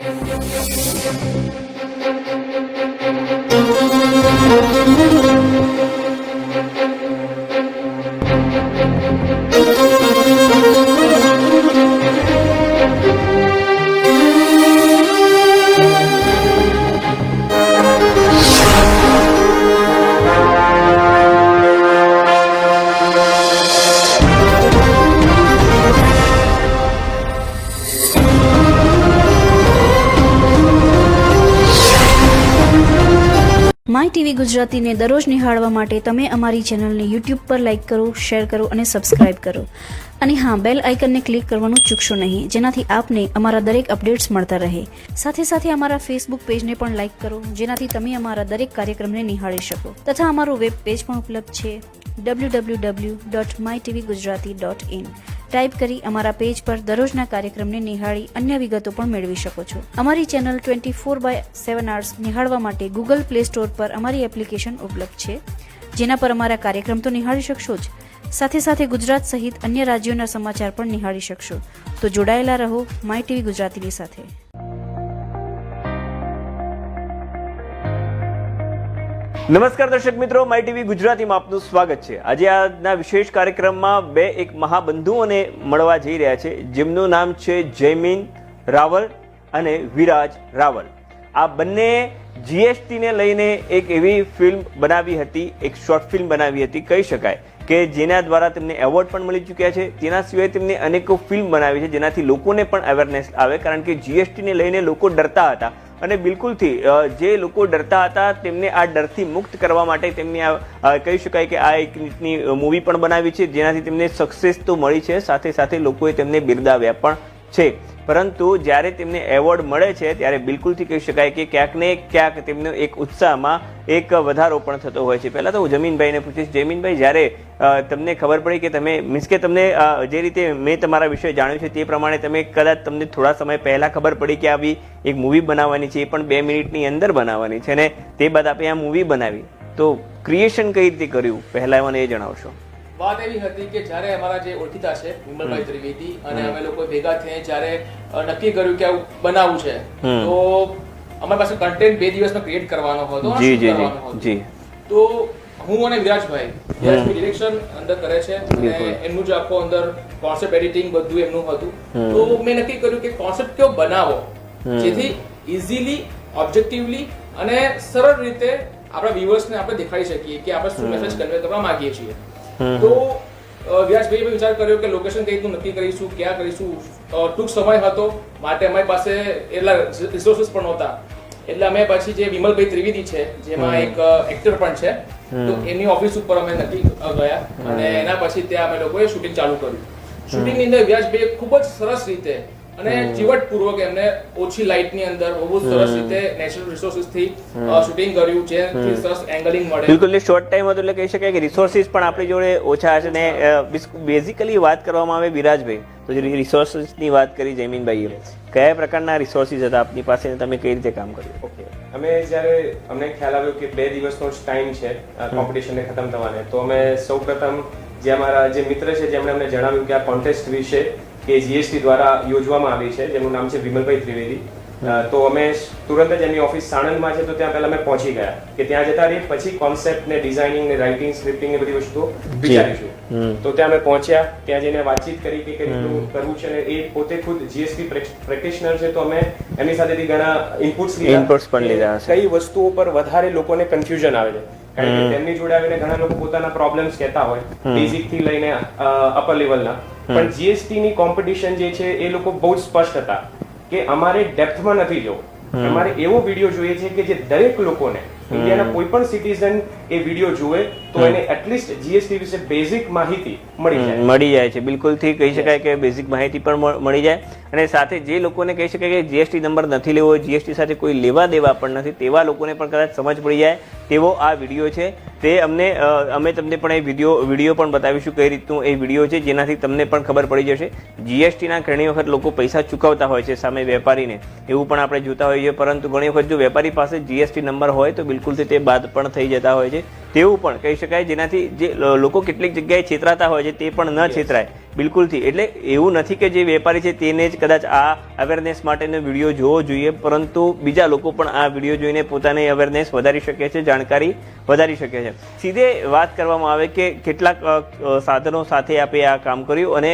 My TV ગુજરાતીને દરરોજ નિહાળવા માટે તમે અમારી ચેનલને યુટ્યુબ પર લાઇક કરો, શેર કરો અને સબસ્ક્રાઇબ કરો. અને હા, બેલ આઇકનને ક્લિક કરવાનું ચૂકશો નહીં, જેનાથી આપને અમારા દરેક અપડેટ્સ મળતા રહે. સાથે સાથે અમારા ફેસબુક પેજને પણ લાઇક કરો, જેનાથી તમે અમારા દરેક કાર્યક્રમને નિહાળી શકો. તથા અમારું વેબ પેજ પણ ઉપલબ્ધ છે W W W dot my TV Gujarati dot in type કરી અમારા પેજ પર દરરોજના કાર્યક્રમને નિહાળી અન્ય વિગતો પણ મેળવી શકો છો. અમારી channel twenty four by seven hours નિહાળવા માટે ગૂગલ પ્લે સ્ટોર પર અમારી એપ્લિકેશન ઉપલબ્ધ છે. જેના પર અમારા કાર્યક્રમ તો નિહાળી શકશો જ. સાથે સાથે ગુજરાત સહિત અન્ય રાજ્યોના સમાચાર પણ નિહાળી શકશો. તો જોડાયેલા રહો માય ટીવી ગુજરાતીની સાથે. નમસ્કાર દર્શક મિત્રો, માય ટીવી ગુજરાતીમાં આપનું સ્વાગત છે. આજે આજના વિશેષ કાર્યક્રમમાં બે એક મહાબંધુઓને મળવા જઈ રહ્યા છે. જેમનું નામ છે જયમીન રાવલ અને વિરાજ રાવલ. આ બંને જીએસટીને લઈને એક એવી ફિલ્મ બનાવી હતી, એક શોર્ટ ફિલ્મ બનાવી હતી, કહી શકાય કે જેના દ્વારા તેમને એવોર્ડ પણ મળી ચૂક્યા છે. તેના સિવાય તેમને અનેકો ફિલ્મ બનાવી છે, જેનાથી લોકોને પણ અવેરનેસ આવે, કારણ કે જીએસટીને લઈને લોકો ડરતા હતા. અને બિલકુલથી જે લોકો ડરતા હતા તેમને આ ડરથી મુક્ત કરવા માટે તેમને આ કહી શકાય કે આ એક રીતની મૂવી પણ બનાવી છે, જેનાથી તેમને સક્સેસ તો મળી છે, સાથે સાથે લોકોએ તેમને બિરદાવ્યા પણ છે. પરંતુ જ્યારે તેમને એવોર્ડ મળે છે, ત્યારે બિલકુલથી કહી શકાય કે ક્યાંક ને ક્યાંક તેમનો એક ઉત્સાહમાં એક વધારો પણ થતો હોય છે. પહેલાં તો હું જમીનભાઈને પૂછીશ, જમીનભાઈ, જ્યારે તમને ખબર પડી કે તમે, મીન્સ કે તમને જે રીતે મેં તમારા વિશે જાણ્યું છે તે પ્રમાણે તમે કદાચ તમને થોડા સમય પહેલાં ખબર પડી કે આવી એક મૂવી બનાવવાની છે, એ પણ બે મિનિટની અંદર બનાવવાની છે ને તે બાદ આપણે આ મૂવી બનાવી. તો ક્રિએશન કઈ રીતે કર્યું? પહેલાં મને એ જણાવશો. વાત એવી હતી કે જ્યારે અમારા જે ઓળખીતા છે વિમલભાઈ ત્રિવેદી અને અમે લોકો ભેગા થઈને જ્યારે નક્કી કર્યું કે આવું બનાવવું છે તો અમારી પાસે કન્ટેન્ટ બે દિવસનો ક્રિએટ કરવાનો હતો જી જી જી. તો હું અને વિરાજભાઈ વિરાજભાઈ ડિરેક્શન અંદર કરે છે અને એમનું જે આખો અંદર કોન્સેપ્ટ એડિટિંગ બધું એમનું હતું. તો મેં નક્કી કર્યું કે કોન્સેપ્ટ કેવો બનાવો જેથી ઇઝીલી ઓબ્જેક્ટિવલી અને સરળ રીતે આપણા વ્યુઅર્સને આપણે દેખાડી શકીએ કે આપણે શું મેસેજ કન્વે કરવા માંગીએ છીએ. તો વ્યાસભાઈએ વિચાર કર્યો કે લોકેશન કઈ રીતનું નક્કી કરીશું ક્યાં કરીશું? ટૂંક સમય હતો માટે અમારી પાસે એટલા રિસોર્સિસ પણ નહોતા. એટલે અમે પછી જે વિમલભાઈ ત્રિવેદી છે જેમાં એક એક્ટર પણ છે તો એની ઓફિસ ઉપર અમે નક્કી ગયા. અને એના પછી ત્યાં અમે લોકોએ શૂટિંગ ચાલુ કર્યું. શૂટિંગની અંદર વ્યાસભાઈએ ખૂબ જ સરસ રીતે અને ચીવટપૂર્વક એમને ઓછી લાઇટની અંદર બહુ સરસ રીતે નેચરલ રિસોર્સિસથી શૂટિંગ કર્યું છે. સરસ એંગલિંગ મળે. બિલકુલ શોર્ટ ટાઈમ હતો એટલે કહી શકાય કે રિસોર્સિસ પણ આપણી જોડે ઓછા છે ને બેઝિકલી વાત કરવામાં આવે વિરાજભાઈ. તો જે રિસોર્સિસની વાત કરી જયમીનભાઈએ. કયા પ્રકારના રિસોર્સિસ હતા આપની પાસે તમે કઈ રીતે કામ કર્યું? ઓકે. અમે જ્યારે અમને ખ્યાલ આવ્યો કે બે દિવસનો જ ટાઈમ છે કોમ્પિટિશનને ખતમ થવાને તો અમે સૌપ્રથમ જે અમારા જે મિત્ર છે જેમણે અમને જણાવ્યું કે આ કોન્ટેસ્ટ વિશે કે જીએસટી દ્વારા યોજવામાં આવી છે જેનું નામ છે વિમલભાઈ ત્રિવેદી. તો અમે તુરંત જ એમની ઓફિસ સાણંદમાં છે તો ત્યાં પહેલા અમે પહોંચી ગયા. કે ત્યાં જતા રહી પછી કોન્સેપ્ટ ને ડિઝાઇનિંગ ને રાઇટિંગ સ્ક્રિપ્ટિંગ ને બધી વસ્તુઓ વિચારીશું. તો ત્યાં અમે પહોંચ્યા ત્યાં જઈને વાતચીત કરી કે કઈ રીતનું કરવું છે અને એ પોતે ખુદ જીએસટી પ્રેક્ટિશનર છે તો અમે એમની સાથેથી ઘણા ઇનપુટ્સ લીધા. કઈ વસ્તુઓ પર વધારે લોકોને કન્ફ્યુઝન આવે છે. કારણ કે તેમની જોડે આવીને ઘણા લોકો પોતાના પ્રોબ્લેમ્સ કહેતા હોય બેઝિકથી લઈને અપર લેવલના પણ જીએસટી ની કોમ્પિટિશન જે છે એ લોકો બહુ સ્પષ્ટ હતા કે અમારે ડેપ્થમાં નથી જવું. અમારે એવો વીડિયો જોઈએ છે કે જે દરેક લોકોને ઇન્ડિયાના કોઈ પણ સિટીઝન એ વીડિયો જુએ તો એને એટલીસ્ટ જીએસટી વિશે બેઝિક માહિતી મળી જાય. મળી જાય છે. બિલકુલથી કહી શકાય કે બેઝિક માહિતી પણ મળી જાય. અને સાથે જે લોકોને કહી શકાય કે જીએસટી નંબર નથી લેવો જીએસટી સાથે કોઈ લેવા દેવા પણ નથી તેવા લોકોને પણ કદાચ સમજ પડી જાય. તેવો આ વીડિયો છે. તે અમને અમે તમને પણ એ વીડિયો વીડિયો પણ બતાવીશું કઈ રીતનું એ વીડિયો છે. જેનાથી તમને પણ ખબર પડી જશે. જીએસટીના ઘણી વખત લોકો પૈસા ચૂકવતા હોય છે સામે વેપારીને. એવું પણ આપણે જોતા હોઈએ છીએ. પરંતુ ઘણી વખત જો વેપારી પાસે જીએસટી નંબર હોય તો બિલકુલ બિલકુલથી તે બાદ પણ થઈ જતા હોય છે. તેવું પણ કહી શકાય જેનાથી જે લોકો કેટલીક જગ્યાએ છેતરાતા હોય છે તે પણ ન છેતરાય. બિલકુલથી. એટલે એવું નથી કે જે વેપારી છે તેને જ કદાચ આ અવેરનેસ માટેનો વીડિયો જોવો જોઈએ પરંતુ બીજા લોકો પણ આ વીડિયો જોઈને પોતાની અવેરનેસ વધારી શકે છે જાણકારી વધારી શકે છે. સીધે વાત કરવામાં આવે કે કેટલાક સાધનો સાથે આપે આ કામ કર્યું અને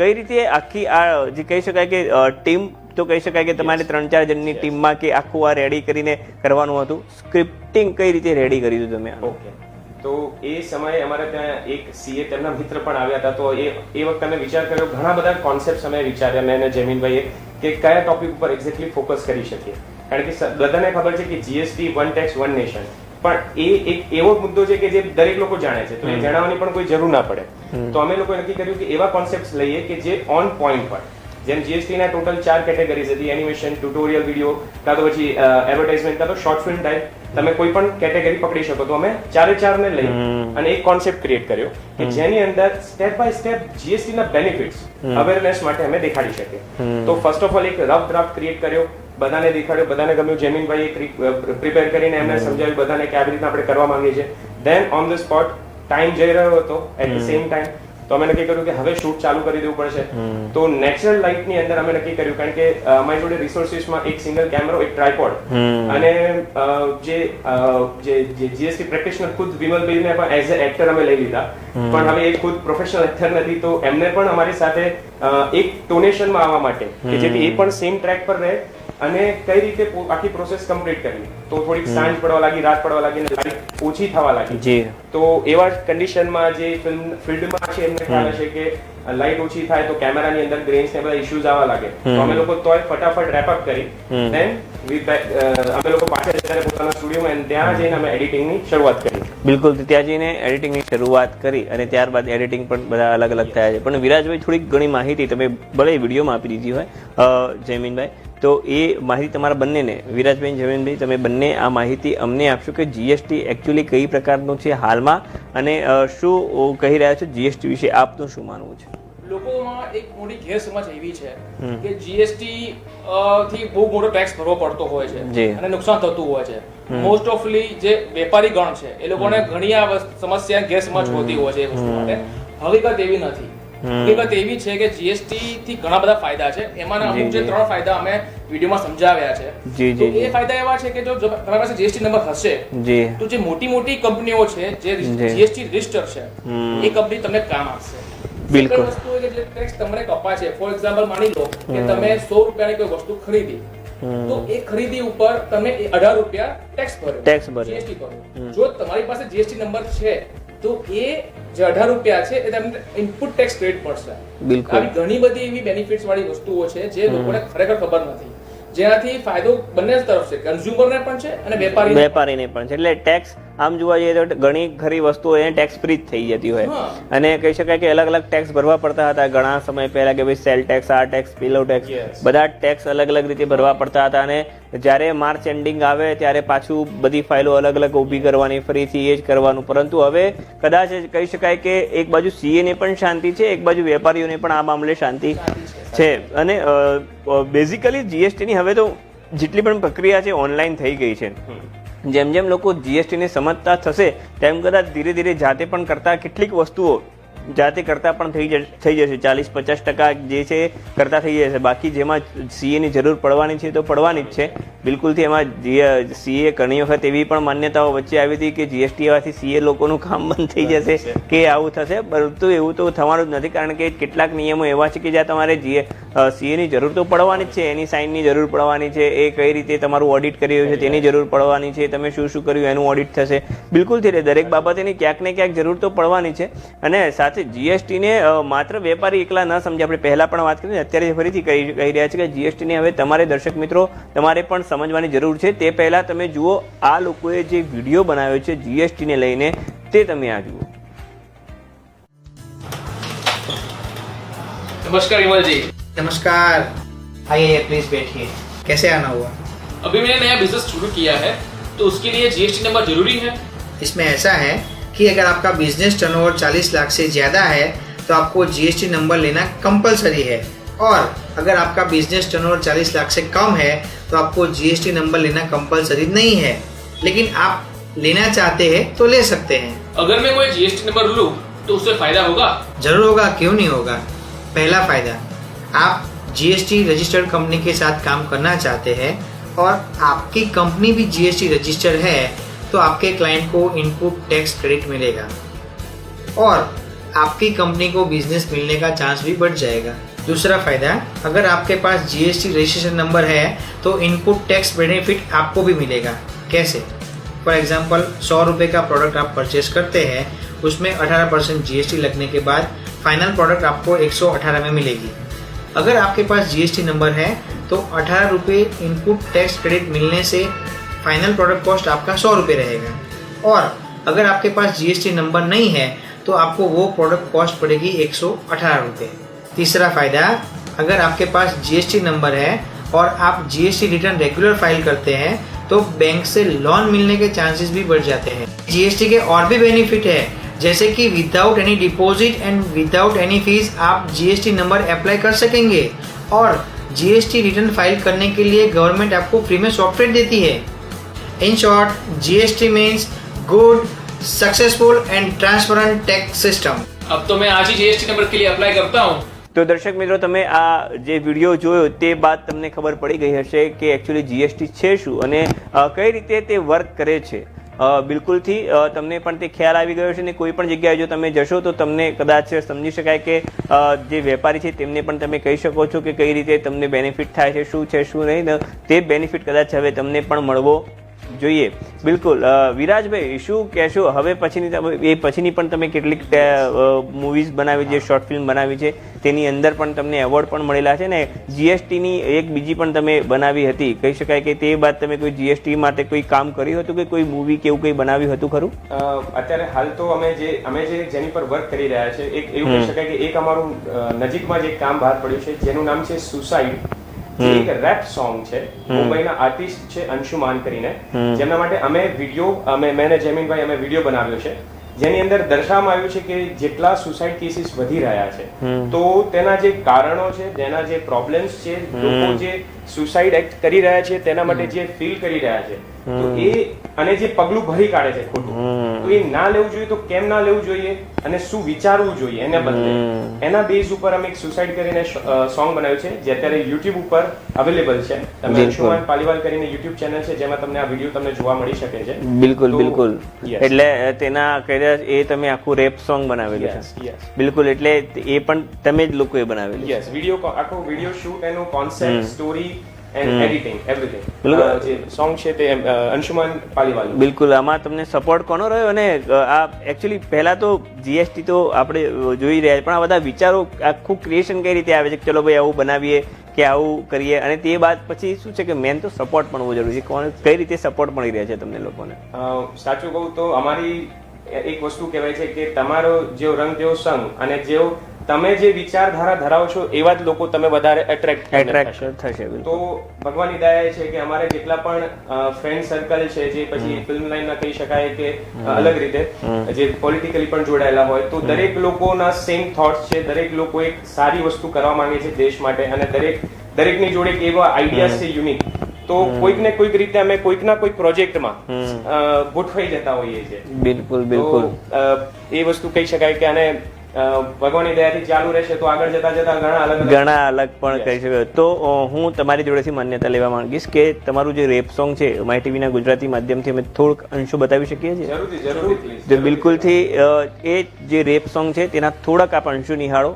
કઈ રીતે આખી આ જે કહી શકાય કે ટીમ તો કહી શકાય કે તમારે ત્રણ ચાર જણની ટીમમાં કે આખું આ રેડી કરીને કરવાનું હતું? સ્ક્રિપ્ટિંગ કઈ રીતે રેડી કર્યું તમે ઓકે તો એ સમયે અમારે ત્યાં એક સીએ તેમના મિત્ર પણ આવ્યા હતા. તો એ એ વખતે અમે વિચાર કર્યો ઘણા બધા કોન્સેપ્ટ અમે વિચાર્યા મેં અને જમીનભાઈએ કે કયા ટોપિક ઉપર એક્ઝેક્ટલી ફોકસ કરી શકીએ. કારણ કે બધાને ખબર છે કે GST one tax one nation પણ એ એક એવો મુદ્દો છે કે જે દરેક લોકો જાણે છે તો એ જણાવવાની પણ કોઈ જરૂર ના પડે. તો અમે લોકોએ નક્કી કર્યું કે એવા કોન્સેપ્ટ લઈએ કે જે ઓન પોઈન્ટ હોય. જેમ જીએસટી ના ટોટલ ચાર કેટેગરીઝ હતી એનિમેશન ટ્યુટોરિયલ વીડિયો કાં તો પછી એડવર્ટાઇઝમેન્ટ કાં તો શોર્ટ ફિલ્મ ટાઈપ તમે કોઈ પણ કેટેગરી પકડી શકો. તો અમે ચારે ચાર ને લઈ અને એક કોન્સેપ્ટ ક્રિએટ કર્યો કે જેની અંદર સ્ટેપ બાય સ્ટેપ જીએસટી ના બેનિફિટ્સ અવેરનેસ માટે અમે દેખાડી શકીએ. તો ફર્સ્ટ ઓફ ઓલ એક રફ ડ્રાફ્ટ ક્રિએટ કર્યો બધાને દેખાડ્યો બધાને ગમ્યું જેમીનભાઈ પ્રિપેર કરીને એમને સમજાવ્યું બધાને કે આવી રીતના આપણે કરવા માંગીએ છીએ. Then on the spot time જઈ રહ્યો હતો એટ ધ સેમ ટાઈમ તો અમે નક્કી કર્યું કે હવે શૂટ ચાલુ કરી દેવું પડશે. તો નેચરલ લાઇટની અંદર અમે નક્કી કર્યું કારણ કે અમારી જોડે રિસોર્સિસમાં એક સિંગલ કેમેરો એક ટ્રાયપોડ અને જે જે જીએસટી પ્રેક્ટિશનર ખુદ વિમલભાઈને પણ એઝ અ એક્ટર અમે લઈ લીધા. પણ હવે એ ખુદ પ્રોફેશનલ એક્ટર નથી તો એમને પણ અમારી સાથે એક ટોનેશનમાં આવવા માટે કે જેથી એ પણ સેમ ટ્રેક પર રહે અને કઈ રીતે આખી પ્રોસેસ કમ્પ્લીટ કરવી. તો થોડીક સાંજ પડવા લાગી રાત પડવા લાગી અને લાઇટ ઓછી થવા લાગી. જી. તો એવા કન્ડિશનમાં જે ફિલ્મ ફિલ્ડમાં છે એમને ખ્યાલ હશે કે લાઈટ ઓછી થાય તો કેમેરાની અંદર ગ્રેન્સ ને બધા ઇશ્યુઝ આવવા લાગે. તો અમે લોકો તોય ફટાફટ રેપ અપ કરી. દેન અમે લોકો પાછળ જઈને પોતાના સ્ટુડિયોમાં ત્યાં જઈને અમે એડિટિંગની શરૂઆત કરી. બિલકુલ ત્યાં જઈને એડિટિંગની શરૂઆત કરી અને ત્યારબાદ એડિટિંગ પણ બધા અલગ અલગ થયા છે. પણ વિરાજભાઈ થોડીક ઘણી માહિતી તમે ભલે વિડીયોમાં આપી દીધી હોય. જયમીનભાઈ તો એ માહિતી તમારા બંનેને. વિરાજબેન જમીનભાઈ તમે બંને આ માહિતી અમને આપશો કે જીએસટી એકચ્યુઅલી કઈ પ્રકારનું છે હાલમાં અને શું કહી રહ્યા છો જીએસટી વિશે? આપનું શું માનવું છે? લોકોમાં એક મોટી ગેરસમજ એવી છે કે જીએસટી થી બહુ મોટો ટેક્સ ભરવો પડતો હોય છે અને નુકસાન થતું હોય છે. મોસ્ટ ઓફલી જે વેપારી ગણ છે એ લોકોને ઘણી આ સમસ્યા ગેરસમજ હોતી હોય છે એ વસ્તુ માટે. હકીકત એવી નથી. હકીકત એવી છે કે જીએસટી થી ઘણા બધા ફાયદા છે. એમાંના અમુક જે ત્રણ ફાયદા અમે વિડીયોમાં સમજાવ્યા છે. જી, જી, એ ફાયદા એવા છે કે જો તમારી પાસે જીએસટી નંબર હશે જી. તો જે મોટી મોટી કંપનીઓ છે જે જીએસટી રજિસ્ટર છે એ કંપની તમને કામ આપશે. બિલકુલ. વસ્તુ એટલે ટેક્સ તમને કપાય છે. ફોર એક્ઝામ્પલ માની લો કે તમે સો રૂપિયાની કોઈ વસ્તુ ખરીદી તો એ ખરીદી ઉપર તમે અઢાર રૂપિયા ટેક્સ ભર્યો. ટેક્સ ભર્યો. જીએસટી ભર્યો. જો તમારી પાસે જીએસટી નંબર છે તો એ જે અઢાર રૂપિયા છે એ તમને ઇનપુટ ટેક્સ ક્રેડિટ મળશે. બિલકુલ. આવી ઘણી બધી એવી બેનિફિટ્સ વાળી વસ્તુઓ છે જે લોકોને ખરેખર ખબર નથી. જેનાથી ફાયદો બંને તરફ છે કન્ઝ્યુમરને પણ છે અને વેપારી વેપારીને પણ છે. એટલે ટેક્સ આમ જોવા જઈએ તો ઘણી ખરી વસ્તુઓ એને ટેક્સ ફ્રી જ થઈ જતી હોય. અને કહી શકાય કે અલગ અલગ ટેક્સ ભરવા પડતા હતા. ઘણા સમય પહેલા કે ભાઈ સેલ ટેક્સ આ ટેક્સ પેલો ટેક્સ બધા ટેક્સ અલગ અલગ રીતે ભરવા પડતા હતા અને જ્યારે માર્ચ એન્ડિંગ આવે ત્યારે પાછું બધી ફાઇલો અલગ અલગ ઊભી કરવાની ફરીથી એ જ કરવાનું. પરંતુ હવે કદાચ કહી શકાય કે એક બાજુ સીએ ને પણ શાંતિ છે એક બાજુ વેપારીઓને પણ આ મામલે શાંતિ છે. અને બેઝિકલી જીએસટીની હવે તો જેટલી પણ પ્રક્રિયા છે ઓનલાઈન થઈ ગઈ છે. જેમ જેમ લોકો જીએસટીને સમજતા થશે તેમ કદાચ ધીરે ધીરે જાતે પણ કરતા કેટલીક વસ્તુઓ જાતે કરતા પણ થઈ થઈ જશે. ચાલીસ પચાસ ટકા જે છે કરતા થઈ જશે. બાકી જેમાં સીએની જરૂર પડવાની છે તો પડવાની જ છે. બિલકુલથી એમાં સીએ ઘણી વખત એવી પણ માન્યતાઓ વચ્ચે આવી હતી કે જીએસટી આવવાથી સીએ લોકોનું કામ બંધ થઈ જશે કે આવું થશે. પરંતુ એવું તો થવાનું જ નથી. કારણ કે કેટલાક નિયમો એવા છે કે જ્યાં તમારે જીએ સીએની જરૂર તો પડવાની જ છે, એની સાઇનની જરૂર પડવાની છે, એ કઈ રીતે તમારું ઓડિટ કરી રહ્યું છે તેની જરૂર પડવાની છે, તમે શું શું કર્યું એનું ઓડિટ થશે. બિલકુલ થઈ દરેક બાબતેની ક્યાંક ને ક્યાંક જરૂર તો પડવાની છે. અને સાથે જીએસટીને માત્ર વેપારી એકલા ન સમજે, આપણે પહેલાં પણ વાત કરી, અત્યારે ફરીથી કહી કહી રહ્યા છે કે જીએસટીને હવે તમારે દર્શક મિત્રો, તમારે પણ સમજવાની જરૂર છે. તે પહેલાં તમે જુઓ, આ લોકોએ જે વીડિયો બનાવ્યો છે જીએસટીને લઈને, તે તમે આ જુઓ. નમસ્કાર, વિમલજી. नमस्कार। आइए प्लीज़ बैठिए। कैसे आना हुआ? अभी मैंने नया बिज़नेस शुरू किया है तो उसके लिए जीएसटी नंबर ज़रूरी है। इसमें ऐसा है कि अगर आपका बिज़नेस टर्नओवर 40 लाख से ज़्यादा है तो आपको जीएसटी नंबर लेना कंपलसरी है। और अगर आपका बिज़नेस टर्नओवर 40 लाख से कम है तो आपको जीएसटी नंबर लेना कंपलसरी नहीं है। लेकिन आप लेना चाहते हैं तो ले सकते हैं। अगर मैं कोई जीएसटी नंबर लूँ तो उससे फ़ायदा होगा? ज़रूर होगा क्यों नहीं होगा? पहला फ़ायदा आप जीएसटी रजिस्टर्ड कंपनी के साथ काम करना चाहते हैं और आपकी कंपनी भी जीएसटी रजिस्टर्ड है तो आपके क्लाइंट को इनपुट टैक्स क्रेडिट मिलेगा और आपकी कंपनी को बिज़नेस मिलने का चांस भी बढ़ जाएगा। दूसरा फ़ायदा, अगर आपके पास जीएसटी रजिस्ट्रेशन नंबर है तो इनपुट टैक्स बेनिफिट आपको भी मिलेगा। कैसे? फॉर एग्ज़ाम्पल सौ रुपये का प्रोडक्ट आप परचेस करते हैं, उसमें 18 परसेंट जीएसटी लगने के बाद फाइनल प्रोडक्ट आपको 118 में मिलेगी। अगर आपके पास जीएसटी नंबर है तो अठारह रुपये इनपुट टैक्स क्रेडिट मिलने से फाइनल प्रोडक्ट कॉस्ट आपका सौ रुपये रहेगा। और अगर आपके पास जीएसटी नंबर नहीं है तो आपको वो प्रोडक्ट कॉस्ट पड़ेगी एक सौ अठारह रुपये तीसरा फ़ायदा, अगर आपके पास जीएसटी नंबर है और आप जीएसटी रिटर्न रेगुलर फ़ाइल करते हैं तो बैंक से लोन मिलने के चांसेस भी बढ़ जाते हैं। जीएसटी के और भी बेनिफिट है। जैसे कि without any deposit and without any fees आप जीएसटी नंबर अप्लाई कर सकेंगे और जीएसटी रिटर्न फाइल करने के लिए गवर्नमेंट आपको फ्री में सॉफ्टवेयर देती है in short GST means good successful and transparent tax system अब तो मैं आज ही जीएसटी नंबर के लिए अप्लाई करता हूँ તો દર્શક મિત્રો તમે આ જે વિડીયો જોયો તે બાદ તમને ખબર પડી ગઈ હશે કે એકચ્યુઅલી જીએસટી છે શું અને અ, કઈ રીતે તે વર્ક કરે છે અ, બિલકુલથી તમને પણ તે ખ્યાલ આવી ગયો છે ને કોઈ પણ જગ્યાએ જો તમે જશો તો તમને કદાચ સમજી શકાય કે જે વેપારી છે તેમને પણ તમે કહી શકો છો કે કઈ રીતે તમને બેનિફિટ થાય છે, શું છે, શું નહીં તે બેનિફિટ કદાચ હવે તમને પણ મળવો જોઈએ. બિલકુલ. વિરાજભાઈ શું કહેશો? હવે પછીની એ પછીની પણ તમે કેટલીક મૂવીઝ બનાવી છે શોર્ટ ફિલ્મ બનાવી છે તેની અંદર પણ તમને એવોર્ડ પણ મળેલા છે ને જીએસટીની એક બીજી પણ તમે બનાવી હતી. કહી શકાય કે તે બાદ તમે કોઈ જીએસટી માટે કોઈ કામ કર્યું હતું કે કોઈ મૂવી કે એવું કંઈ બનાવ્યું હતું ખરું? અત્યારે હાલ તો અમે જે અમે જે જેની પર વર્ક કરી રહ્યા છે એક એવું કહી શકાય કે એક અમારું નજીકમાં જ એક કામ બહાર પડ્યું છે જેનું નામ છે સુસાઇડ એક રેપ સોંગ છે મુંબઈના આર્ટિસ્ટ છે અંશુમાન કરીને. જેમના માટે અમે વીડિયો અમે મેને જમીનભાઈ અમે વીડિયો બનાવ્યો છે. જેની અંદર દર્શાવવામાં આવ્યું છે કે જેટલા સુસાઇડ કેસીસ વધી રહ્યા છે તો તેના જે કારણો છે તેના જે પ્રોબ્લેમ્સ છે લોકો જે સુસાઇડ એક્ટ કરી રહ્યા છે તેના માટે જે ફીલ કરી રહ્યા છે તો એ અને જે પગલું ભરી કાઢે છે ખોટું. તો એ ના લેવું જોઈએ તો કેમ ના લેવું જોઈએ અને શું વિચારવું જોઈએ એને બદલે. એના બેઝ ઉપર અમે એક સુસાઇડ કરીને સોંગ બનાવ્યું છે જે અત્યારે યુટ્યુબ ઉપર અવેલેબલ છે. તમે અંશુમાન પાલીવાલ કરીને યુટ્યુબ ચેનલ છે જેમાં તમને આ વીડિયો તમને જોવા મળી શકે છે. બિલકુલ બિલકુલ. એટલે તેના કદાચ એ તમે આખું રેપ સોંગ બનાવેલું છે. બિલકુલ એટલે એ પણ તમે જ લોકોએ બનાવેલું યસ વીડિયો આખો વીડિયો શૂટ એનો concept story and editing everything. Song છે તે અંશુમાન પાલીવાલ બિલકુલ આમાં તમને સપોર્ટ કોનો રહ્યો? અને આ એકચ્યુઅલી પહેલાં તો જીએસટી તો આપણે જોઈ રહ્યા પણ આ બધા વિચારો આખું ક્રિએશન કઈ રીતે આવે છે? ચલો ભાઈ આવું બનાવીએ કે આવું કરીએ અને તે બાદ પછી શું છે કે મેન તો સપોર્ટ પણ હોવો જરૂરી છે. કોણ કઈ રીતે સપોર્ટ મળી રહ્યા છે તમને લોકોને? સાચું કહું તો અમારી એક વસ્તુ કહેવાય છે કે તમારો જેવો રંગ તેવો સંગ અને જેવો તમે જે વિચારધારા ધરાવો છો એવા જ લોકો તમે વધારે એટ્રેક્ટ એટ્રેક્ટ થશે. તો ભગવાનની દયા છે કે અમારે જેટલા પણ ફ્રેન્ડ સર્કલ છે જે પછી ફિલ્મ લાઈનમાં કહી શકાય કે અલગ રીતે જે પોલિટિકલી પણ જોડાયેલા હોય તો દરેક લોકોના સેમ થોટ્સ છે દરેક લોકો એક સારી વસ્તુ કરવા માંગે છે દેશ માટે અને દરેક દરેકની જોડે એક એવા આઈડિયાઝ છે યુનિક તો કોઈક ને કોઈક રીતે અમે કોઈક ના કોઈક પ્રોજેક્ટમાં ગોઠવાઈ જતા હોઈએ છીએ. બિલકુલ તો બિલકુલ એ વસ્તુ કહી શકાય કે આને ભગવાનની દયાથી ચાલુ રહેશે તો આગળ જતા જતા ઘણા અલગ ઘણા અલગ પણ કહી શકો તો હું તમારી જોડેથી માન્યતા લેવા માંગીશ કે તમારું જે રેપ સોંગ છે માય ટીવીના ગુજરાતી માધ્યમથી અમે થોડુંક અંશો બતાવી શકીએ છીએ. જે બિલકુલથી એ જે રેપ સોંગ છે તેના થોડાક આપ અંશો નિહાળો.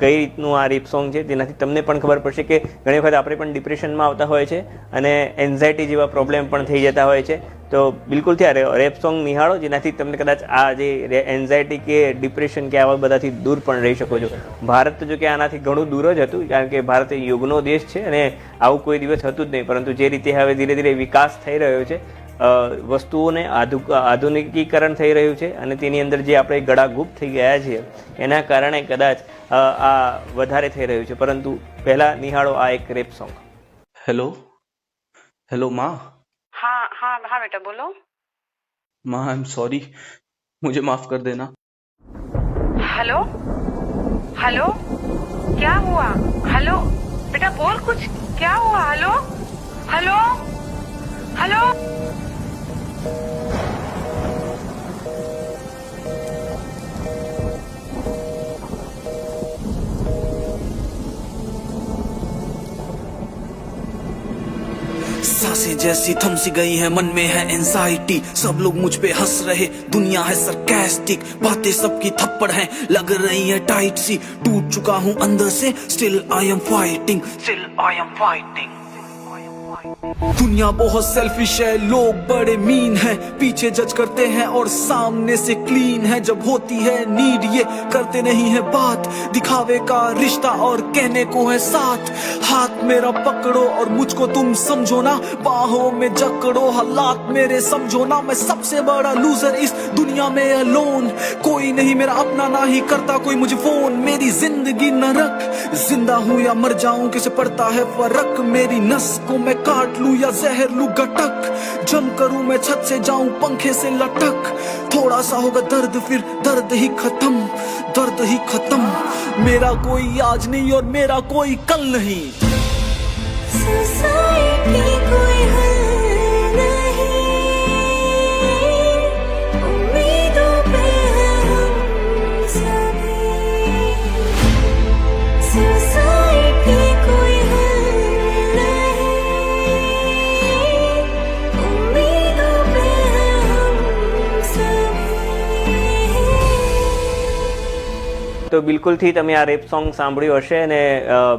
કઈ રીતનું આ રેપ સોંગ છે તેનાથી તમને પણ ખબર પડશે કે ઘણી વખત આપણે પણ ડિપ્રેશનમાં આવતા હોય છે અને એન્ઝાયટી જેવા પ્રોબ્લેમ પણ થઈ જતા હોય છે. તો બિલકુલથી આ રેપ સોંગ નિહાળો, જેનાથી તમને કદાચ આ જે એન્ઝાયટી કે ડિપ્રેશન કે આવા બધાથી દૂર પણ રહી શકો છો. ભારત તો જો કે આનાથી ઘણું દૂર જ હતું, કારણ કે ભારત એ યુગનો દેશ છે અને આવું કોઈ દિવસ હતું જ નહીં. પરંતુ જે રીતે હવે ધીરે ધીરે વિકાસ થઈ રહ્યો છે વસ્તુઓને આધુ આધુનિકીકરણ થઈ રહ્યું છે અને તેની અંદર જે આપણે ગળા ગળાગૂપ થઈ ગયા છીએ, એના કારણે કદાચ આ વધારે થઈ રહ્યું છે. પરંતુ પહેલાં નિહાળો આ એક રેપ સોંગ. હેલો હેલો માં? हाँ बेटा बोलो। माँ आई एम सॉरी मुझे माफ़ कर देना। हेलो? हेलो? क्या हुआ? हेलो? बेटा बोल कुछ। क्या हुआ? हेलो? हेलो? हेलो? साँसें जैसी थम सी गई है, मन में है एंजाइटी सब लोग मुझ पे हंस रहे, दुनिया है सरकास्टिक बातें सबकी थप्पड़ हैं, लग रही है टाइट सी। टूट चुका हूँ अंदर से still I am fighting still I am fighting दुनिया बहुत सेल्फिश है, लोग बड़े मीन हैं। पीछे जज करते हैं और सामने से क्लीन है। जब होती है नीड ये करते नहीं है बात। दिखावे का रिश्ता और कहने को है साथ। हाथ मेरा पकड़ो और मुझको तुम समझो ना। बाहों में जकड़ो, हालात मेरे समझो ना। मैं सबसे बड़ा लूजर इस दुनिया में अलोन कोई नहीं मेरा अपना, ना ही करता कोई मुझे फ़ोन मेरी ज़िंदगी नरक। ज़िंदा हूँ या मर जाऊँ, किसे पड़ता है फ़र्क? मेरी नस को मैं काट लूँ। या जहर लू गटक। जम करूँ मैं छत से जाऊँ, पंखे से लटक। थोड़ा सा होगा दर्द, फिर दर्द ही खत्म, दर्द ही खत्म। मेरा कोई आज नहीं और मेरा कोई कल नहीं। सोसाइटी कोई તો બિલકુલથી તમે આ રેપ સોંગ સાંભળ્યું હશે અને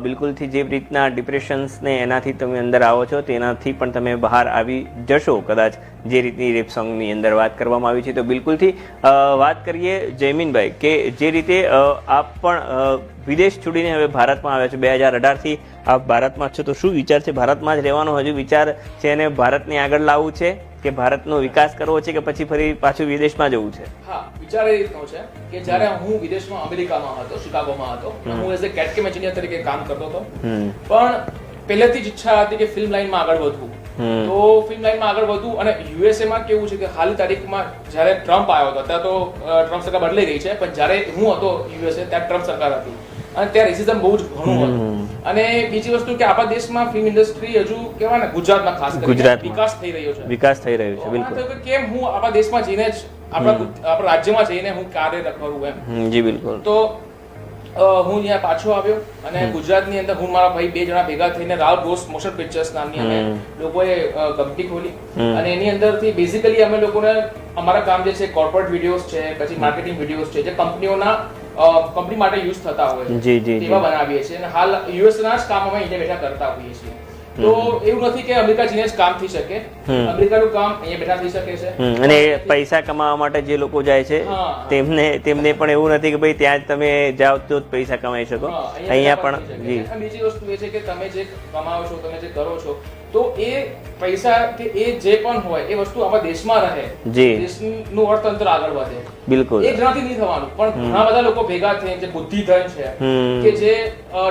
બિલકુલથી જે રીતના ડિપ્રેશન્સને એનાથી તમે અંદર આવો છો તેનાથી પણ તમે બહાર આવી જશો. કદાચ જે રીતની રેપ સોંગની અંદર વાત કરવામાં આવી છે તો બિલકુલથી વાત કરીએ જયમીનભાઈ કે જે રીતે આપ પણ વિદેશ છોડીને હવે ભારતમાં આવ્યા છો. બે હજાર અઢારથી આપ ભારતમાં છો. તો શું વિચાર છે? ભારતમાં જ રહેવાનો હજુ વિચાર છે અને ભારતને આગળ લાવવું છે? કે ભારતનો વિકાસ કરવો છે કે પછી ફરી પાછું વિદેશમાં જવું છે? હા વિચાર એ રીતનો છે કે જ્યારે હું વિદેશમાં અમેરિકામાં હતો શિકાગોમાં હતો હું એઝ અ કેટકેમ એન્જિનિયર તરીકે કામ કરતો હતો. પણ પહેલેથી જ ઈચ્છા હતી કે ફિલ્મ લાઈનમાં આગળ વધવું. તો ફિલ્મ લાઈનમાં આગળ વધવું અને યુએસએ માં કેવું છે કે હાલની તારીખમાં જ્યારે ટ્રમ્પ આવ્યો હતો ત્યારે તો ટ્રમ્પ સરકાર બદલાઈ ગઈ છે પણ જ્યારે હું હતો યુએસએ ત્યાં ટ્રમ્પ સરકાર હતી. અને ત્યાં રેસિઝમ બહુ જ ઘણું હતું અને બીજી વસ્તુ કે આપણા દેશમાં ફિલ્મ ઇન્ડસ્ટ્રી હજુ કહેવાય ને ગુજરાતમાં ખાસ કરીને વિકાસ થઈ રહ્યો છે. વિકાસ થઈ રહ્યો છે બિલકુલ. કેમ હું આપણા દેશમાં જઈને જ આપણા આપણા રાજ્યમાં જઈને હું કાર્ય કરું એમ. જી બિલકુલ. તો હું અહીંયા પાછો આવ્યો અને ગુજરાતની અંદર હું મારા ભાઈ બે જણા ભેગા થઈને રાવ ઘોષ મોશન પિક્ચર્સ નામની અમે લોકોએ કંપની ખોલી. અને એની અંદરથી બેઝિકલી અમે લોકોને અમારા કામ જે છે કોર્પોરેટ વિડીયોઝ છે પછી માર્કેટિંગ વિડીયોઝ છે જે કંપનીઓના કંપની માટે યુઝ થતા હોય. જી, જી, તેવા બનાવીએ છીએ. અને હાલ યુએસ ના જ કામ અમે અહીંયા બેઠા કરતા હોઈએ છીએ. તો એવું નથી કે અમેરિકા જઈને જ કામ થઈ શકે. અમેરિકાનું કામ અહીંયા બેઠા થઈ શકે છે. અને પૈસા કમાવા માટે જે લોકો જાય છે તેમને તેમને પણ એવું નથી કે ભાઈ ત્યાં જ તમે જાઓ તો જ પૈસા કમાઈ શકો. અહીંયા પણ જી. બીજી વસ્તુ એ છે કે તમે જે કમાવો છો તમે જે કરો છો તો એ પૈસા કે એ જે પણ હોય એ વસ્તુ આપણા દેશમાં રહે. જી. દેશનું અર્થતંત્ર આગળ વધે. બિલકુલ. એક જણાથી નહીં થવાનું પણ ઘણા બધા લોકો ભેગા થઈને જે બુદ્ધિધન છે કે જે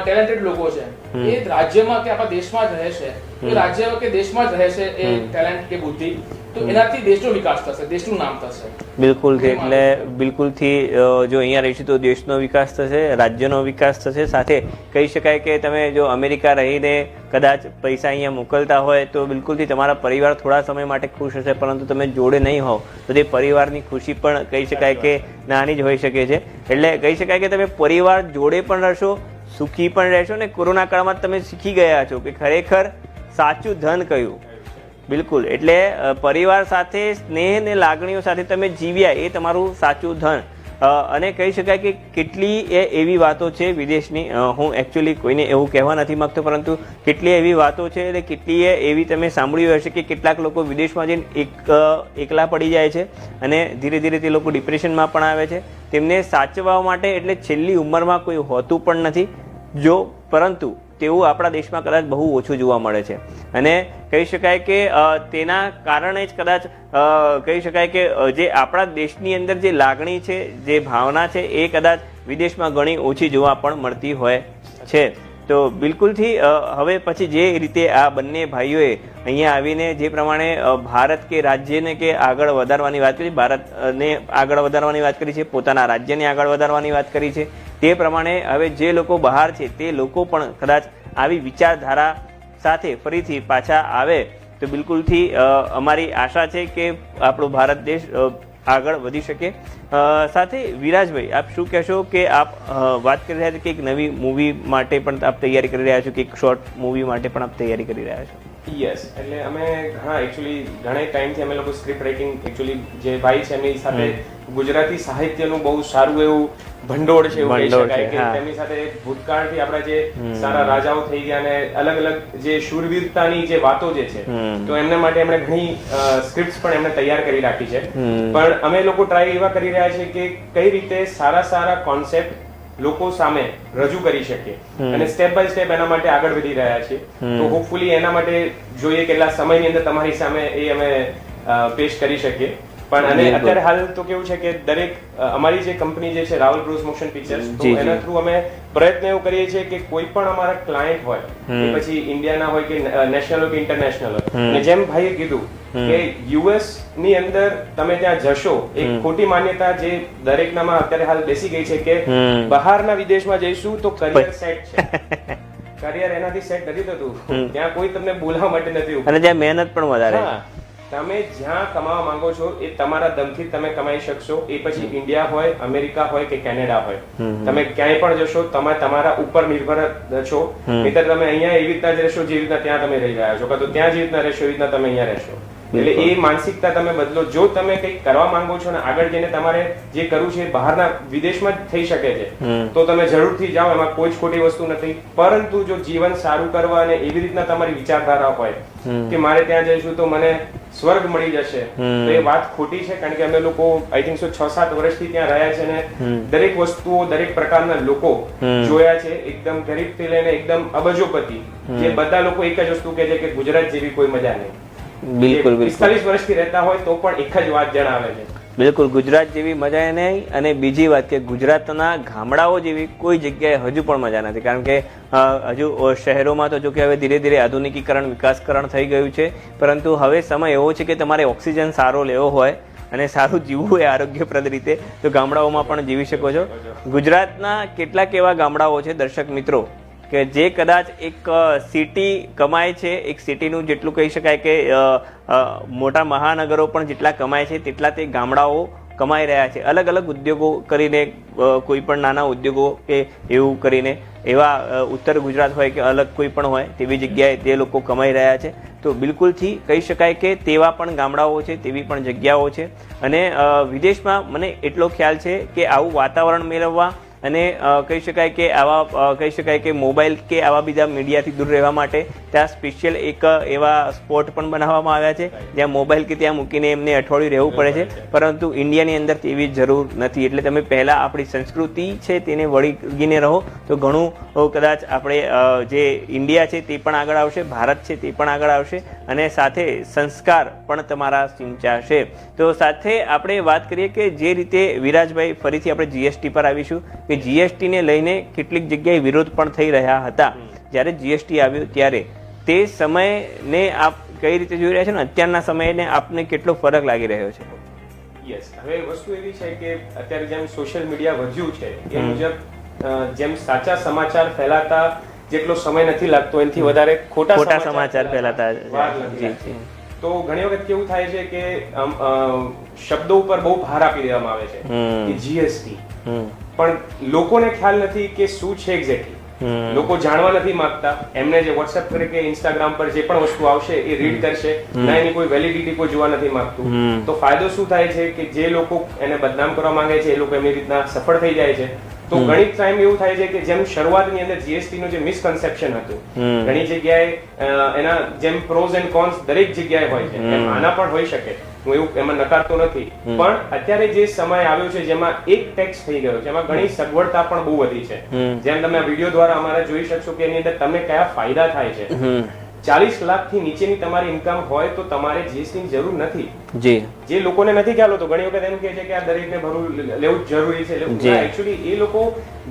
ટેલેન્ટેડ લોકો છે એ રાજ્યમાં કે આપણા દેશમાં જ રહે છે એ રાજ્ય કે દેશમાં જ રહે છે એ ટેલેન્ટ કે બુદ્ધિ તો એનાથી દેશનો વિકાસ થશે દેશનું નામ થશે. બિલકુલથી એવું એટલે બિલકુલથી જો અહીંયા રહીશું તો દેશનો વિકાસ થશે રાજ્યનો વિકાસ થશે. સાથે કહી શકાય કે તમે જો અમેરિકા રહીને કદાચ પૈસા અહીંયા મોકલતા હોય તો બિલકુલથી તમારા પરિવાર થોડા સમય માટે ખુશ હશે પરંતુ તમે જોડે નહીં હોવ. તો તે પરિવારની ખુશી પણ કહી શકાય કે નાની જ હોઈ શકે છે. એટલે કહી શકાય કે તમે પરિવાર જોડે પણ રહેશો સુખી પણ રહેશો ને કોરોના કાળમાં તમે શીખી ગયા છો કે ખરેખર સાચું ધન કયું? બિલકુલ. એટલે પરિવાર સાથે, સ્નેહ ને લાગણીઓ સાથે તમે જીવ્યા એ તમારું સાચું ધન. અને કહી શકાય કે કેટલી એ એવી વાતો છે વિદેશની. હું એકચ્યુઅલી કોઈને એવું કહેવા નથી માંગતો, પરંતુ કેટલી એવી વાતો છે એટલે કેટલી એવી તમે સાંભળ્યું હશે કે કેટલાક લોકો વિદેશમાં જઈને એક એકલા પડી જાય છે અને ધીરે ધીરે તે લોકો ડિપ્રેશનમાં પણ આવે છે. તેમને સાચવવા માટે એટલે છેલ્લી ઉંમરમાં કોઈ હોતું પણ નથી. જો, પરંતુ તેવું આપણા દેશમાં કદાચ બહુ ઓછું જોવા મળે છે. અને કહી શકાય કે તેના કારણે જ કદાચ કહી શકાય કે જે આપણા દેશની અંદર જે લાગણી છે, જે ભાવના છે, એ કદાચ વિદેશમાં ઘણી ઓછી જોવા પણ મળતી હોય છે. તો બિલકુલથી હવે પછી જે રીતે આ બંને ભાઈઓએ અહીંયા આવીને જે પ્રમાણે ભારત કે રાજ્યને કે આગળ વધારવાની વાત કરી, ભારતને આગળ વધારવાની વાત કરી છે, પોતાના રાજ્યને આગળ વધારવાની વાત કરી છે, તે પ્રમાણે હવે જે લોકો બહાર છે, તે લોકો પણ કદાચ આવી વિચારધારા સાથે ફરીથી પાછા આવે, તો બિલકુલથી અમારી આશા છે કે આપણો ભારત દેશ આગળ વધી શકે. સાથે વિરાજભાઈ, આપ શું કહેશો કે આપ વાત કરી રહ્યા છો કે એક નવી મૂવી માટે પણ આપ તૈયારી કરી રહ્યા છો કે એક શોર્ટ મૂવી માટે પણ આપ તૈયારી કરી રહ્યા છો? યસ એટલે અમે ઘણા એકચ્યુઅલી ઘણા ટાઈમથી અમે લોકો સ્ક્રિપ્ટ રાઇટિંગ એકચ્યુઅલી જે ભાઈ છે એમની સાથે ગુજરાતી સાહિત્યનું બહુ સારું એવું ભંડોળ છે એવું કહી શકાય કે તેમની સાથે ભૂતકાળથી આપણા જે સારા રાજાઓ થઈ ગયા અને અલગ અલગ જે શૂરવીરતાની જે વાતો જે છે તો એમના માટે એમણે ઘણી સ્ક્રિપ્ટ પણ એમણે તૈયાર કરી રાખી છે. પણ અમે લોકો ટ્રાય એવા કરી રહ્યા છે કે કઈ રીતે સારા સારા કોન્સેપ્ટ લોકો સામે રજૂ કરી શકીએ. અને સ્ટેપ બાય સ્ટેપ એના માટે આગળ વધી રહ્યા છીએ. તો હોપફુલી એના માટે જોઈએ કેટલા સમયની અંદર તમારી સામે એ અમે પેશ કરી શકીએ. પણ અને અત્યારે હાલ તો કેવું છે કે દરેક અમારી જે કંપની જે છે રાવલ બ્રુસ મોશન પિક્ચર્સ તો. એના થ્રુ અમે પ્રયત્ન એવું કરીએ છીએ કે કોઈ પણ અમારા ક્લાયન્ટ હોય. પછી ઇન્ડિયાના હોય કે નેશનલ હોય કે ઇન્ટરનેશનલ હોય. અને જેમ ભાઈએ કીધું કે યુએસની અંદર તમે ત્યાં જશો એક ખોટી માન્યતા જે દરેકનામાં અત્યારે હાલ બેસી ગઈ છે કે બહારના વિદેશમાં જઈશું તો કરિયર સેટ છે. કરિયર એનાથી સેટ નથી થતું. ત્યાં કોઈ તમને બોલાવવા માટે નથી અને ત્યાં મહેનત પણ વધારે. તમે જ્યાં કમાવા માંગો છો એ તમારા દમથી તમે કમાઈ શકશો. એ પછી ઇન્ડિયા હોય અમેરિકા હોય કે કેનેડા હોય. તમે ક્યાંય પણ જશો તમે તમારા ઉપર નિર્ભર છો. નહીંતર તમે અહીંયા એવી રીતના જ રહેશો જેવી રીતના ત્યાં તમે રહી રહ્યા છો. કાં તો ત્યાં જેવી રીતના રહેશો એવી રીતના તમે અહીંયા રહેશો. એટલે એ માનસિકતા તમે બદલો. જો તમે કંઈક કરવા માંગો છો ને આગળ જઈને તમારે જે કરવું છે બહારના વિદેશમાં જ થઈ શકે છે તો તમે જરૂરથી જાઓ. એમાં કોઈ જ ખોટી વસ્તુ નથી. પરંતુ જો જીવન સારું કરવા અને એવી રીતના તમારી વિચારધારા હોય કે મારે ત્યાં જઈશું તો મને સ્વર્ગ મળી જશે તો એ વાત ખોટી છે કારણ કે અમે લોકો આઈ થિંક સો છ સાત વર્ષથી ત્યાં રહ્યા છે ને દરેક વસ્તુઓ દરેક પ્રકારના લોકો જોયા છે એકદમ ગરીબથી લઈને એકદમ અબજોપતિ. જે બધા લોકો એક જ વસ્તુ કહે છે કે ગુજરાત જેવી કોઈ મજા નહીં. બિલકુલ પિસ્તાલીસ વર્ષથી રહેતા હોય તો પણ એક જ વાત જણાવે છે. બિલકુલ ગુજરાત જેવી મજા એ નહીં અને બીજી વાત કે ગુજરાતના ગામડાઓ જેવી કોઈ જગ્યાએ હજુ પણ મજા નથી. કારણ કે હજુ શહેરોમાં તો જો કે હવે ધીરે ધીરે આધુનિકીકરણ વિકાસકરણ થઈ ગયું છે. પરંતુ હવે સમય એવો છે કે તમારે ઓક્સિજન સારો લેવો હોય અને સારું જીવવું હોય આરોગ્યપ્રદ રીતે તો ગામડાઓમાં પણ જીવી શકો છો. ગુજરાતના કેટલાક એવા ગામડાઓ છે દર્શક મિત્રો કે જે કદાચ એક સિટી કમાય છે, એક સિટીનું જેટલું કહી શકાય કે મોટા મહાનગરો પણ જેટલા કમાય છે, તેટલા તે ગામડાઓ કમાઈ રહ્યા છે. અલગ અલગ ઉદ્યોગો કરીને કોઈ પણ નાના ઉદ્યોગો કે એવું કરીને, એવા ઉત્તર ગુજરાત હોય કે અલગ કોઈ પણ હોય, તેવી જગ્યાએ તે લોકો કમાઈ રહ્યા છે. તો બિલકુલથી કહી શકાય કે તેવા પણ ગામડાઓ છે, તેવી પણ જગ્યાઓ છે. અને વિદેશમાં મને એટલો ખ્યાલ છે કે આવું વાતાવરણ મેળવવા અને કહી શકાય કે આવા કહી શકાય કે મોબાઈલ કે આવા બીજા મીડિયાથી દૂર રહેવા માટે ત્યાં સ્પેશિયલ એક એવા સ્પોટ પણ બનાવવામાં આવ્યા છે, જ્યાં મોબાઈલ કે ત્યાં મૂકીને એમને અઠવાડિયું રહેવું પડે છે. પરંતુ ઇન્ડિયાની અંદર તેવી જરૂર નથી. એટલે તમે પહેલાં આપણી સંસ્કૃતિ છે તેને વળગીને રહો, તો ઘણું કદાચ આપણે જે ઇન્ડિયા છે તે પણ આગળ આવશે, ભારત છે તે પણ આગળ આવશે, અને સાથે સંસ્કાર પણ તમારા સિંચાશે. તો સાથે આપણે વાત કરીએ કે જે રીતે વિરાજભાઈ ફરીથી આપણે જીએસટી પર આવીશું. કે જીએસટી ને લઈને કેટલીક જગ્યાએ વિરોધ પણ થઈ રહ્યા હતા. જ્યારે જીએસટી આવ્યું ત્યારે તે સમયને આપ કઈ રીતે જોઈ રહ્યા છો ને? અત્યારના સમયને આપને કેટલો ફરક લાગી રહ્યો છે? યસ હવે વસ્તુ એવી છે કે અત્યારે જેમ સોશિયલ મીડિયા વધ્યું છે એ મુજબ જેમ સાચા સમાચાર ફેલાતા જેટલો સમય નથી લાગતો એનાથી વધારે ખોટા ખોટા સમાચાર ફેલાતા. તો ઘણી વખત કેવું થાય છે કે શબ્દો ઉપર બહુ ભાર આપી દેવામાં આવે છે. કે જીએસટી પણ લોકોને ખ્યાલ નથી કે શું છે એક્ઝેક્ટલી લોકો જાણવા નથી માંગતા. એમને જે વોટ્સએપ કરે કે ઇન્સ્ટાગ્રામ પર જે પણ વસ્તુ આવશે એ રીડ કરશે. ના એની કોઈ વેલિડિટી કોઈ જોવા નથી માંગતું. તો ફાયદો શું થાય છે કે જે લોકો એને બદનામ કરવા માંગે છે એ લોકો એમની રીતના સફળ થઈ જાય છે. તો ઘણી ટાઈમ એવું થાય છે કે જેમ શરૂઆતની અંદર જીએસટી નું જે મિસકન્સેપ્શન હતું ઘણી જગ્યાએ એના જેમ પ્રોઝ એન્ડ કોન્સ દરેક જગ્યાએ હોય છે. આના પણ હોઈ શકે. હું એવું એમાં નકારતો નથી. પણ અત્યારે જે સમય આવ્યો છે જેમાં એક ટેક્સ થઈ ગયો છે એમાં ઘણી સગવડતા પણ બહુ વધી છે. જેમ તમે વીડિયો દ્વારા અમારે જોઈ શકશો કે એની અંદર તમને કયા ફાયદા થાય છે. ચાલીસ લાખથી નીચેની તમારી ઇન્કમ હોય તો તમારે જીએસટી ની જરૂર નથી. જી. જે લોકોને નથી ખ્યાલ હોતો ઘણી વખત એમ કહે છે કે આ દરેકને ભરવું લેવું જરૂરી છે જી. એકચ્યુઅલી એ લોકો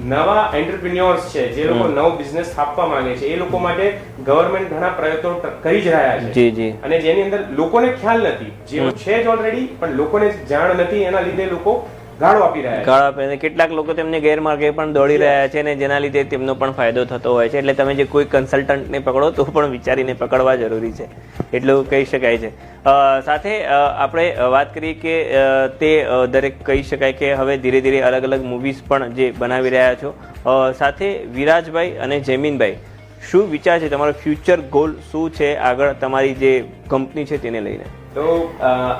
નવા એન્ટરપ્રિન્યોર્સ છે જે લોકો નવો બિઝનેસ સ્થાપવા માંગે છે એ લોકો માટે ગવર્મેન્ટ ઘણા પ્રયત્નો કરી જ રહ્યા છે. જી જી. અને જેની અંદર લોકોને ખ્યાલ નથી જેઓ છે જ ઓલરેડી પણ લોકોને જાણ નથી એના લીધે લોકો ગાળો આપી રહ્યા ગાળો આપી કેટલાક લોકો તેમને ગેરમાર્ગે પણ દોડી રહ્યા છે અને જેના લીધે તેમનો પણ ફાયદો થતો હોય છે. એટલે તમે જે કોઈ કન્સલ્ટન્ટને પકડો તો પણ વિચારીને પકડવા જરૂરી છે. એટલું કહી શકાય છે. સાથે આપણે વાત કરીએ કે તે દરેક કહી શકાય કે હવે ધીરે ધીરે અલગ અલગ મૂવીઝ પણ જે બનાવી રહ્યા છો. સાથે વિરાજભાઈ અને જેમીનભાઈ શું વિચાર છે? તમારો ફ્યુચર ગોલ શું છે? આગળ તમારી જે કંપની છે તેને લઈને. તો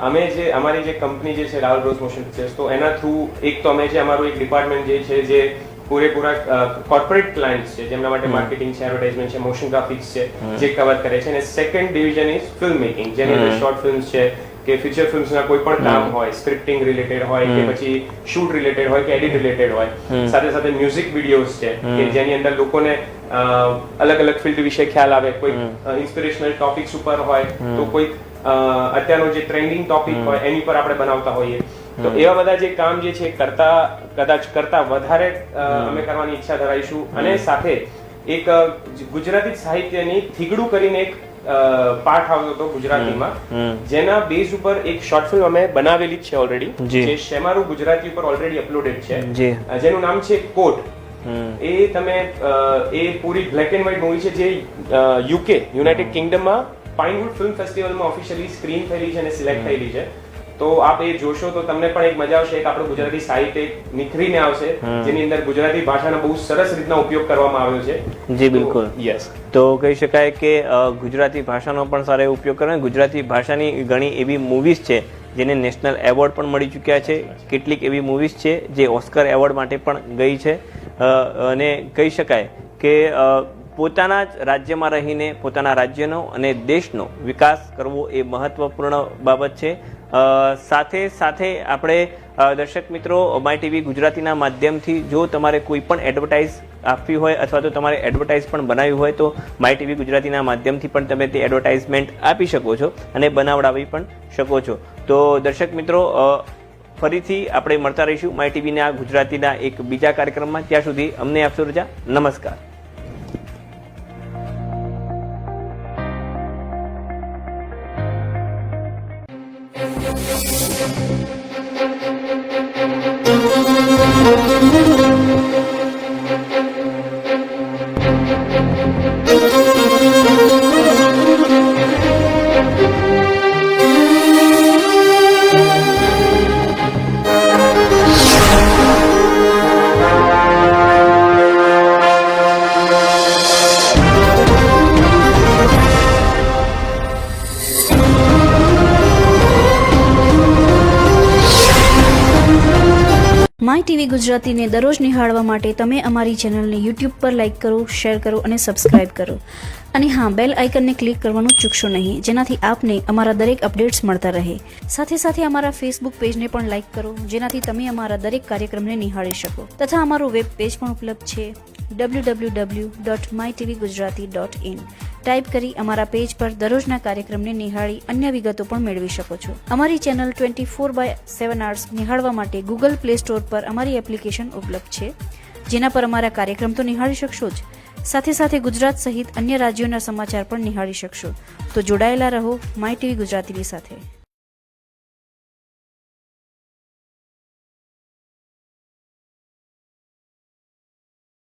અમે જે અમારી જે કંપની જે છે રાહુલ રોઝ મોશન પિક્ચર્સ તો એના થ્રુ એક તો અમે જે અમારું એક ડિપાર્ટમેન્ટ જે છે જે પૂરેપૂરા કોર્પોરેટ ક્લાયન્ટ્સ છે જેમના માટે માર્કેટિંગ છે એડવર્ટાઇઝમેન્ટ છે મોશન ગ્રાફિક્સ છે જે કવર કરે છે. અને second division is film making જેની અંદર શોર્ટ ફિલ્મ્સ છે કે ફીચર ફિલ્મ્સના કોઈ પણ કામ હોય સ્ક્રિપ્ટિંગ રિલેટેડ હોય કે પછી શૂટ રિલેટેડ હોય કે એડિટ રિલેટેડ હોય સાથે સાથે મ્યુઝિક વિડીયોઝ છે કે જેની અંદર લોકોને અલગ અલગ ફિલ્ડ વિશે ખ્યાલ આવે કોઈ ઇન્સ્પિરેશનલ ટોપિક્સ ઉપર હોય તો કોઈ અત્યારનો જે ટ્રેન્ડિંગ ટોપિક હોય એની પર આપણે બનાવતા હોઈએ. તો એવા બધા જે કામ જે છે કરતા કદાચ કરતા વધારે અમે કરવાની ઈચ્છા ધરાવીશું. અને સાથે એક ગુજરાતી સાહિત્યની થીગડું કરીને એક પાઠ આવ્યો હતો ગુજરાતીમાં. જેના બેઝ ઉપર એક શોર્ટ ફિલ્મ અમે બનાવેલી જ છે ઓલરેડી જે. શેમારું ગુજરાતી ઉપર ઓલરેડી અપલોડેડ છે. જેનું નામ છે કોટ. એ તમે એ પૂરી બ્લેક એન્ડ વ્હાઈટ મૂવી છે જે યુકે યુનાઇટેડ કિંગડમમાં પાઇનવુડ ફિલ્મ ફેસ્ટિવલમાં ઓફિશિયલી સ્ક્રીન થયેલી છે અને સિલેક્ટ થયેલી છે. તો આપ એ જોશો તો તમને પણ એક મજા આવશે. એક આપણું ગુજરાતી સાહિત્ય નિખરીને આવશે જેની અંદર ગુજરાતી ભાષાનો બહુ સરસ રીતના ઉપયોગ કરવામાં આવ્યો છે. જી બિલકુલ. યસ તો કહી શકાય કે ગુજરાતી ભાષાનો પણ સારો ઉપયોગ કરે ગુજરાતી ભાષાની ઘણી એવી મૂવીઝ છે જેને નેશનલ એવોર્ડ પણ મળી ચૂક્યા છે. કેટલીક એવી મૂવીઝ છે જે ઓસ્કર એવોર્ડ માટે પણ ગઈ છે. અને કહી શકાય કે પોતાના જ રાજ્યમાં રહીને, પોતાના રાજ્યનો અને દેશનો વિકાસ કરવો એ મહત્વપૂર્ણ બાબત છે. સાથે સાથે આપણે દર્શક મિત્રો માય ટીવી ગુજરાતીના માધ્યમથી જો તમારે કોઈ પણ એડવર્ટાઇઝ આપવી હોય અથવા તો તમારે એડવર્ટાઇઝ પણ બનાવવી હોય તો માય ટીવી ગુજરાતીના માધ્યમથી પણ તમે તે એડવર્ટાઇઝમેન્ટ આપી શકો છો અને બનાવડાવી પણ શકો છો. તો દર્શક મિત્રો ફરીથી આપણે મળતા રહીશું માય ટીવીના ગુજરાતીના એક બીજા કાર્યક્રમમાં. ત્યાં સુધી અમને આપશો રજા. નમસ્કાર. માય ટીવી ગુજરાતીને દરરોજ નિહાળવા માટે તમે અમારી ચેનલને યુટ્યુબ પર લાઇક કરો, શેર કરો અને સબસ્ક્રાઇબ કરો. અને હા, બેલ આઇકનને ક્લિક કરવાનું ચૂકશો નહીં, જેનાથી આપને અમારા દરેક અપડેટ્સ મળતા રહે. સાથે સાથે અમારા ફેસબુક પેજને પણ લાઇક કરો, જેનાથી તમે અમારા દરેક કાર્યક્રમને નિહાળી શકો. તથા અમારું વેબ પેજ પણ ઉપલબ્ધ છે. www.mytvgujarati.in dot my TV Gujarati dot in type કરી અમારા પેજ પર દરરોજના કાર્યક્રમને નિહાળી અન્ય વિગતો પણ મેળવી શકો છો. અમારી channel twenty four by seven hours નિહાળવા માટે ગૂગલ પ્લે સ્ટોર પર અમારી એપ્લિકેશન ઉપલબ્ધ છે. જેના પર અમારા કાર્યક્રમ તો નિહાળી શકશો જ. સાથે સાથે ગુજરાત સહિત અન્ય રાજ્યોના સમાચાર પણ નિહાળી શકશો. તો જોડાયેલા રહો માય ટીવી ગુજરાતીની સાથે.